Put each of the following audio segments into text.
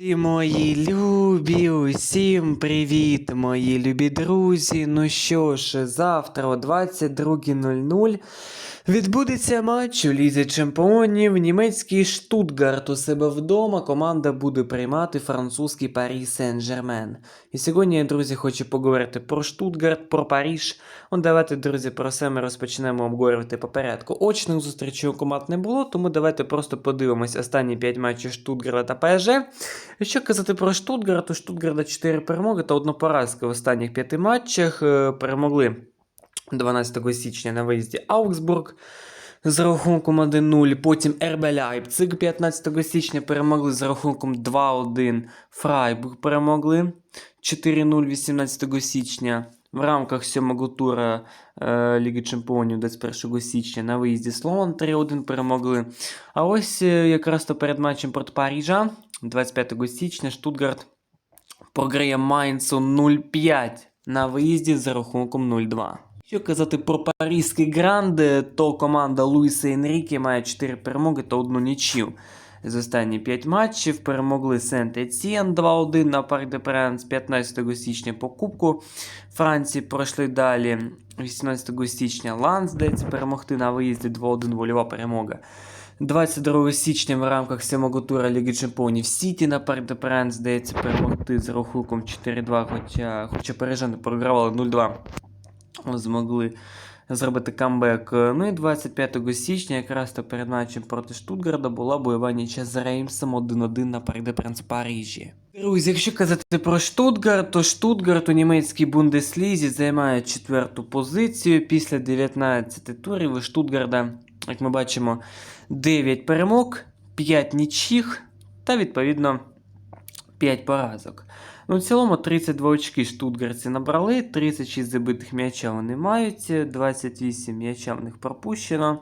Всі мої любі, усім привіт, мої любі друзі. Ну що ж, завтра о 22.00 відбудеться матч у Лізі Чемпіонів. Німецький Штутгарт у себе вдома. Команда буде приймати французький Парі Сен-Жермен. І сьогодні я, друзі, хочу поговорити про Штутгарт, про Паріж. От давайте, друзі, про це ми розпочнемо обговорювати по порядку. Очних зустрічей у команд не було, тому давайте просто подивимось останні 5 матчів Штутгарта та ПСЖ. Якщо казати про Штутгарт, то Штутгарда 4 перемоги та одна поразка в останніх 5 матчах. Е, Перемогли 12 січня на виїзді Аугсбург з рахунком 1-0. Потім РБ Лайпциг 15 січня перемогли з рахунком 2-1. Фрайбург перемогли 4-0 18 січня. В рамках сьомого тура е, Ліги Чемпіонів 21 січня на виїзді Слован 3-1 перемогли. А ось е, якраз то перед матчем проти Парижа 25 січня Штутгарт програє Майнцу 0-5 на виїзді за рахунком 0-2. Що казати про паризький гранд, то команда Луїса Енріке має 4 перемоги та одну нічів. З останні 5 матчів перемогли сент етьєн 2-1 на Парк де Пренс 15 січня по Кубку Франції пройшли далі 18 січня Ланс здається перемогти на виїзді 2-1 вольова перемога. 22 січня в рамках сьомого тура Ліги Чемпіонів Сіті на Парк де Пренс здається перемогти з рахунком 4-2, хоча, хоча парижани програвали 0-2 змогли зробити камбек. Ну і 25 січня, якраз то перед матчем проти Штутгарда, була бойова нічия з Реймсом 1-1 на Парк де Пренс Парижі. Друзі, якщо казати про Штутгарт, то Штутгарт у німецькій Бундеслізі займає четверту позицію після 19 турів у Штутгарда, як ми бачимо, 9 перемог, 5 нічих та відповідно 5 поразок. Ну, в цілому 32 очки штутгарці набрали, 36 забитих м'яча вони мають, 28 м'яча в них пропущено.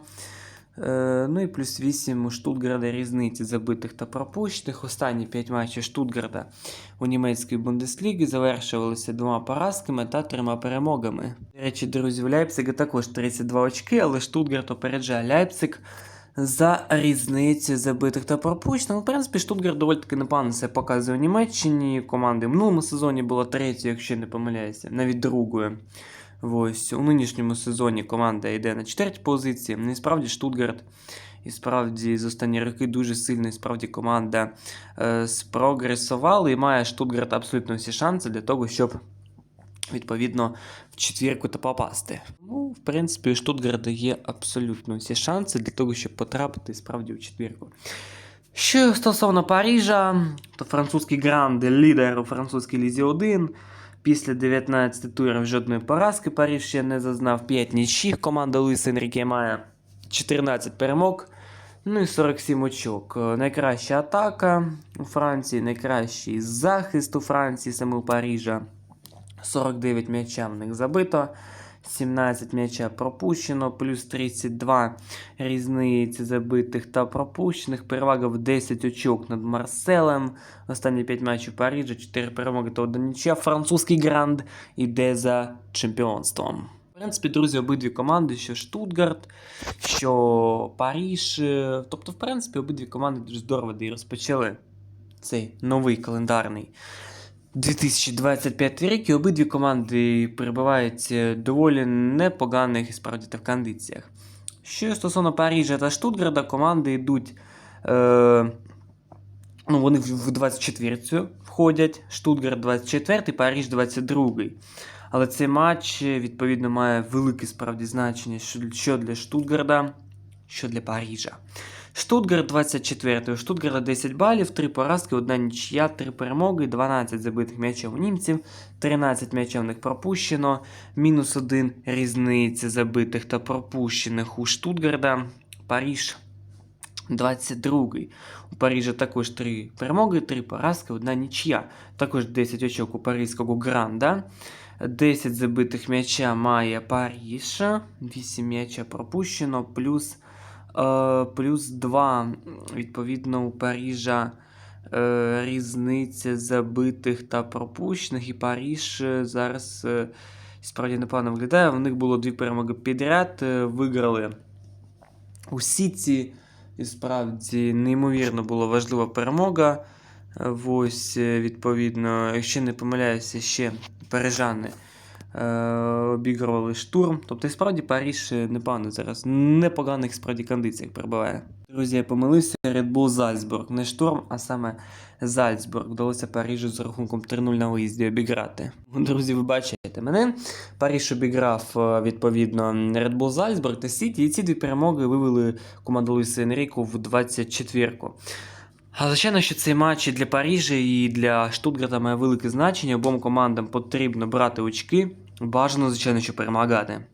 Е, ну і плюс 8 у Штутгарда різниці забитих та пропущених. Останні 5 матчів Штутгарда у німецькій Бундеслігі завершувалися двома поразками та трьома перемогами. До речі, друзі, у Ляйпцига також 32 очки, але Штутгарт опереджає Ляйпциг за різницю забитих та пропущених. Ну, В принципі, Штутгарт доволі таки непогано себе показує у Німеччині. Команди в минулому сезоні була третьою, якщо не помиляюся, навіть другою. Ось у нинішньому сезоні команда йде на четвертій позиції. Ну і справді Штутгарт. І справді з останні роки дуже сильно і справді команда е, спрогресувала і має Штутгарт абсолютно всі шанси для того, щоб відповідно в четвірку та попасти. Ну, в принципі, у Штутгарда є абсолютно всі шанси для того, щоб потрапити справді у четвірку. Що стосовно Парижа, то французький гранд лідер у французькій лізі 1. Після 19 турів жодної поразки Париж ще не зазнав 5 нічих. Команда Луїса Енріке має 14 перемог. Ну і 47 очок. Найкраща атака у Франції, найкращий захист у Франції, саме у Парижа. 49 м'яча в них забито, 17 м'яча пропущено, плюс 32 різниці забитих та пропущених. Перевага в 10 очок над Марселем. Останні 5 матчів Парижа, 4 перемоги та 1 нічия. Французький гранд іде за чемпіонством. В принципі, друзі, обидві команди, що Штутгарт, що Паріж. е, Тобто, в принципі, обидві команди дуже здорово і розпочали цей новий календарний 2025 рік і обидві команди перебувають е, доволі непоганих і справді та в кондиціях. Що стосовно Парижа та Штутгарда, команди йдуть. Е, ну, вони в в 24-цю входять. Штутгарт 24, Париж 22. Але цей матч, е, відповідно, має велике справді значення що для Штутгарда, що для Парижа. Штутгарт 24. У Штутгарта 10 балів, 3 поразки, 1 нічия, 3 перемоги, 12 забитих м'ячів у німців, 13 м'ячів них пропущено, мінус 1 різниця забитих та пропущених у Штутгарда. Париж 22. У Парижа також 3 перемоги, 3 поразки, 1 нічия. Також 10 очок у паризького гранда. 10 забитих м'яча має Париж, 8 м'яча пропущено, плюс плюс 2, відповідно, у Парижа е, різниця забитих та пропущених, і Париж е, зараз е, справді непогано виглядає. В них було дві перемоги підряд, е, виграли у Сіті. І справді неймовірно була важлива перемога. Е, Ось, е, відповідно, якщо не помиляюся, ще парижани е, обігрували штурм. Тобто, і справді Паріж е, непогано зараз. Непоганих справді кондиціях перебуває. Друзі, я помилився. Red Bull Зальцбург. Не штурм, а саме Зальцбург. Вдалося Парижу з рахунком 3-0 на виїзді обіграти. Друзі, ви бачите мене. Париж обіграв е, відповідно Red Bull Зальцбург та Сіті, і ці дві перемоги вивели команду Луїса Енріку в 24-ку. А звичайно, що цей матч і для Парижа і для Штутгарта має велике значення. Обом командам потрібно брати очки. Бажано, звичайно, що перемагати.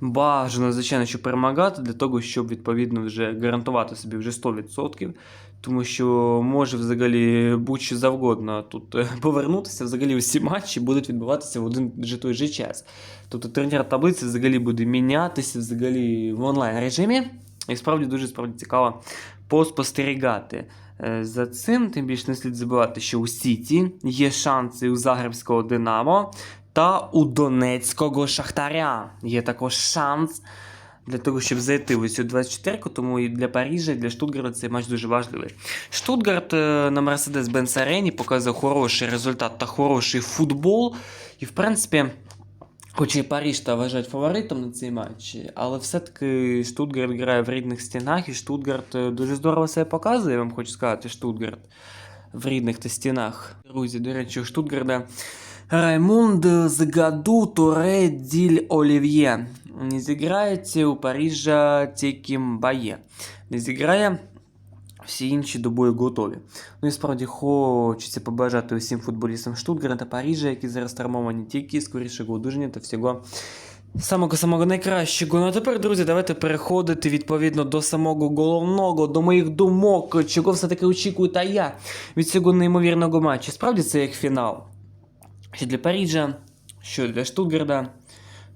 Бажано, звичайно, що перемагати для того, щоб відповідно вже гарантувати собі вже 100%. Тому що може взагалі будь-що завгодно тут е, повернутися. Взагалі усі матчі будуть відбуватися в один же той же час. Тобто турнір таблиці взагалі буде мінятися взагалі в онлайн режимі. І справді дуже справді цікаво поспостерігати е, за цим. Тим більше не слід забувати, що у Сіті є шанси у Загребського Динамо та у Донецького Шахтаря. Є також шанс для того, щоб зайти в цю 24-ку, тому і для Парижа, і для Штутгарта цей матч дуже важливий. Штутгарт е, на Mercedes-Benz Арені показує хороший результат та хороший футбол. І, в принципі, Хоч і Париж та вважають фаворитом на цей матч, але все-таки Штутгарт грає в рідних стінах, і Штутгарт е, дуже здорово себе показує, я вам хочу сказати, Штутгарт в рідних та стінах. Друзі, до речі, у Штутгарда Раймунд Згаду Туре Діль Олів'є. Не зіграється у Парижа тільки Мбає. Не зіграє всі інші до бою готові. Ну і справді хочеться побажати усім футболістам Штутгарта, Парижа, які зараз травмовані тільки скорішого одужання та всього. Самого самого найкращого. Ну а тепер, друзі, давайте переходити відповідно до самого головного, до моїх думок, чого все-таки очікую та я від цього неймовірного матчу. Справді це як фінал. Що для Парижа, що для Штутгарда.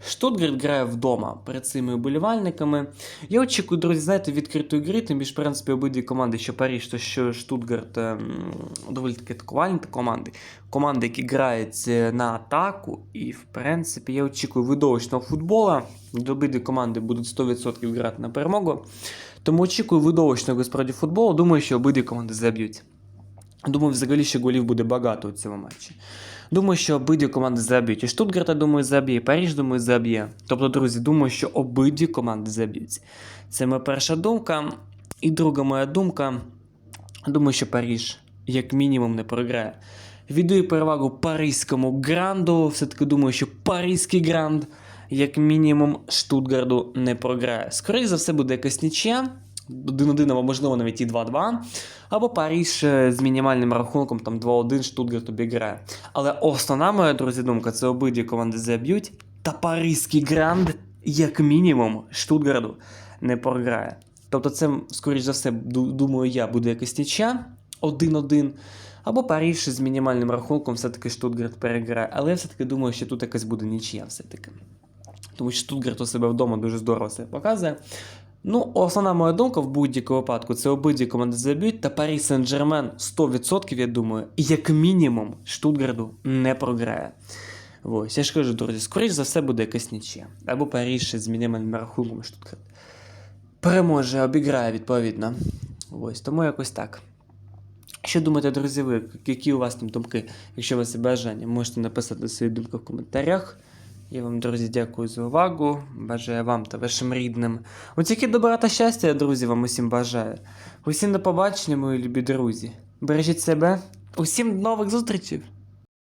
Штутгарт грає вдома перед цими уболівальниками. Я очікую, друзі, знаєте, відкритої гри, тим більше, в принципі, обидві команди, що Париж, то що Штутгарт ем, доволі таки атакувальні команди. Команди, які грають е, на атаку. І, в принципі, я очікую видовищного футбола. Обидві команди будуть 100% грати на перемогу. Тому очікую видовищного справді футболу. Думаю, що обидві команди заб'ють. Думаю, взагалі ще голів буде багато у цьому матчі. Думаю, що обидві команди заб'ють. І Штутгарт, я думаю, заб'є, і Париж, думаю, заб'є. Тобто, друзі, думаю, що обидві команди заб'ють. Це моя перша думка. І друга моя думка. Думаю, що Париж, як мінімум, не програє. Віддаю перевагу паризькому гранду. Все-таки думаю, що паризький гранд, як мінімум, Штутгарду не програє. Скоріше за все, буде якась нічия. 1-1, або можливо навіть і 2-2. Або Париж е, з мінімальним рахунком там 2-1 Штутгарт обіграє. Але основна моя, друзі, думка, це обидві команди заб'ють. Та Паризький гранд, як мінімум, Штутгарду не програє. Тобто, це, скоріш за все, думаю, я буде якась нічя 1-1. Або Париж з мінімальним рахунком все-таки Штутгарт переграє. Але я все-таки думаю, що тут якась буде нічия все-таки. Тому що Штутгарт у себе вдома дуже здорово себе показує. Ну, основна моя думка в будь-якому випадку це обидві команди заб'ють, та Парі Сен-Жермен 100%, я думаю, як мінімум Штутгарду не програє. Ось, я ж кажу, друзі, скоріш за все буде якась нічия. Або Париж з мінімальним рахунком Штутгарт. Переможе, обіграє відповідно. Ось, тому якось так. Що думаєте, друзі, ви? Які у вас там думки? Якщо у вас є бажання, можете написати свої думки в коментарях. Я вам, друзі, дякую за увагу. Бажаю вам та вашим рідним. Тільки добра та щастя, я, друзі, вам усім бажаю. Усім до побачення, мої любі друзі. Бережіть себе. Усім нових зустрічей!